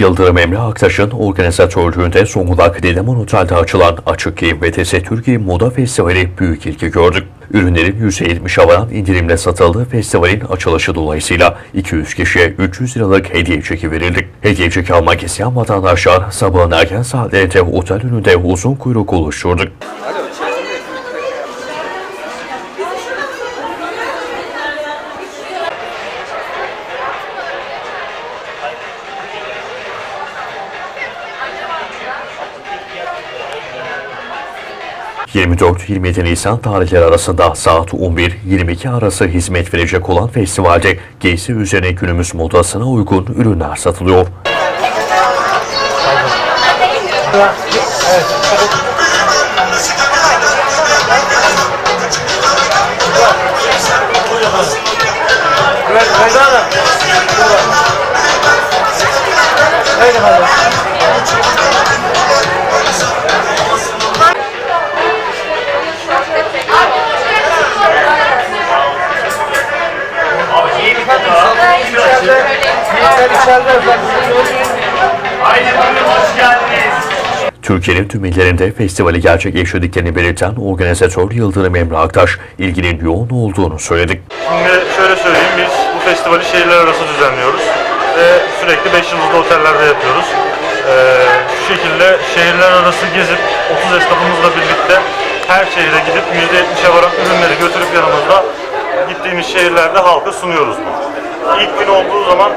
Yıldırım Emre Aktaş'ın organizatörlüğünde Zonguldak Dedemon Otel'de açılan Açık Giyim ve Tese Türkiye Moda Festivali büyük ilgi gördü. Ürünlerin %70'e varan indirimle satıldığı festivalin açılışı dolayısıyla 200 kişiye 300 liralık hediye çeki verildi. Hediye çeki almak isteyen vatandaşlar sabahın erken saatlerinde otel önünde uzun kuyruk oluşturdu. ...24-27 Nisan tarihleri arasında saat 11-22 arası hizmet verecek olan festivalde giysi üzerine günümüz modasına uygun ürünler satılıyor. Hanım. Haydi hadi. Türkiye'nin tüm illerinde festivali gerçekleştirdiklerini belirten organizatör Yıldırım Emre Aktaş, ilginin yoğun olduğunu söyledi. Şimdi şöyle söyleyeyim, biz bu festivali şehirler arası düzenliyoruz ve sürekli 5 yıldızlı otellerde yapıyoruz. Ee, şu şekilde şehirler arası gezip 30 esnafımızla birlikte her şehire gidip %70'e varan ürünleri götürüp yanımızda gittiğimiz şehirlerde halka sunuyoruz. İlk gün olduğu zaman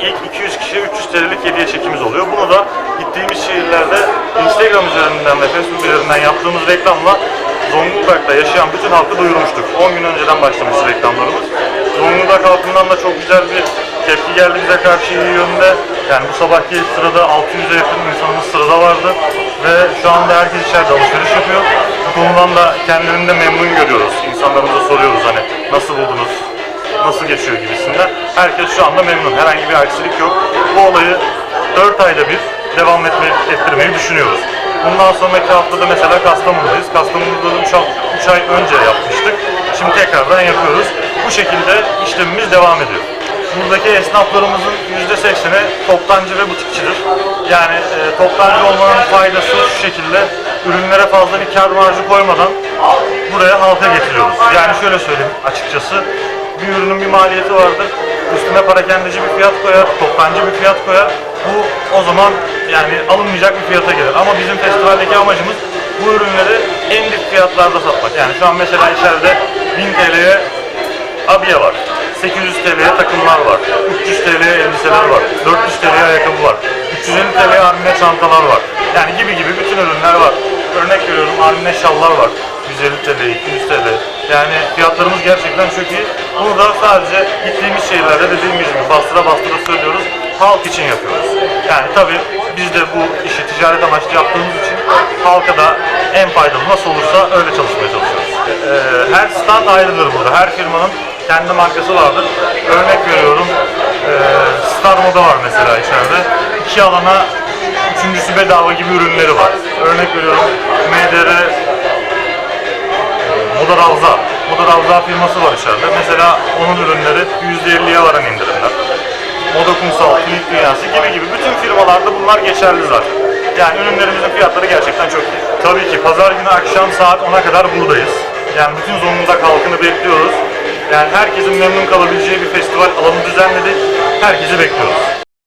ilk 200 kişiye 300 TL'lik hediye çekimiz oluyor. Bunu da gittiğimiz şehirlerde Instagram üzerinden ve Facebook üzerinden yaptığımız reklamla Zonguldak'ta yaşayan bütün halkı duyurmuştuk. 10 gün önceden başlamış reklamlarımız. Zonguldak halkından da çok güzel bir tepki geldi bize karşı iyi yönde. Yani bu sabahki sırada 600'e yakın insanımız sırada vardı. Ve şu anda herkes içeride alışveriş yapıyor. Bu konudan da kendilerini de memnun görüyoruz. İnsanlarımıza soruyoruz hani nasıl buldunuz, nasıl geçiyor gibisinden. Herkes şu anda memnun. Herhangi bir aksilik yok. Bu olayı 4 ayda bir devam etme, ettirmeyi düşünüyoruz. Bundan sonraki haftada mesela Kastamonu'dayız. Kastamonu'da 3 ay önce yapmıştık. Şimdi tekrardan yapıyoruz. Bu şekilde işlemimiz devam ediyor. Buradaki esnaflarımızın %80'i toptancı ve butikçidir. Yani e, toptancı olmanın faydası şu şekilde ürünlere fazla bir kar marjı koymadan buraya halka getiriyoruz. Yani şöyle söyleyeyim açıkçası bir ürünün bir maliyeti vardır. Üstüne parakendeci bir fiyat koyar, toptancı bir fiyat koyar. Bu o zaman yani alınmayacak bir fiyata gelir. Ama bizim festivaldeki amacımız bu ürünleri en dip fiyatlarda satmak. Yani şu an mesela içeride 1000 TL'ye abiye var. 800 TL'ye takımlar var. 300 TL'ye elbiseler var. 400 TL'ye ayakkabı var. 350 TL'ye armine çantalar var. Yani gibi gibi bütün ürünler var. Örnek veriyorum armine şallar var. 150 TL, 200 TL. Yani fiyatlarımız gerçekten çok iyi. Bunu da sadece gittiğimiz şehirlerde dediğimiz gibi bastıra bastıra söylüyoruz. Halk için yapıyoruz. Yani tabii biz de bu işi ticaret amaçlı yaptığımız için halka da en faydalı nasıl olursa öyle çalışmaya çalışıyoruz. Ee, her stand ayrıdır burada. Her firmanın kendi markası vardır. Örnek veriyorum. ee, Star Moda var mesela içeride. İki alana üçüncüsü bedava gibi ürünleri var. Örnek veriyorum. MDR Moda Ravza. Moda Ravza firması var içeride. Mesela onun ürünleri %50'ye varan indirimler. Moda Kumsal, Klinik Dünyası gibi gibi bütün firmalarda bunlar geçerli zaten. Yani ürünlerimizin fiyatları gerçekten çok iyi. Tabii ki pazar günü akşam saat 10'a kadar buradayız. Yani bütün Zonguldak halkını bekliyoruz. Yani herkesin memnun kalabileceği bir festival alanı düzenledik. Herkesi bekliyoruz.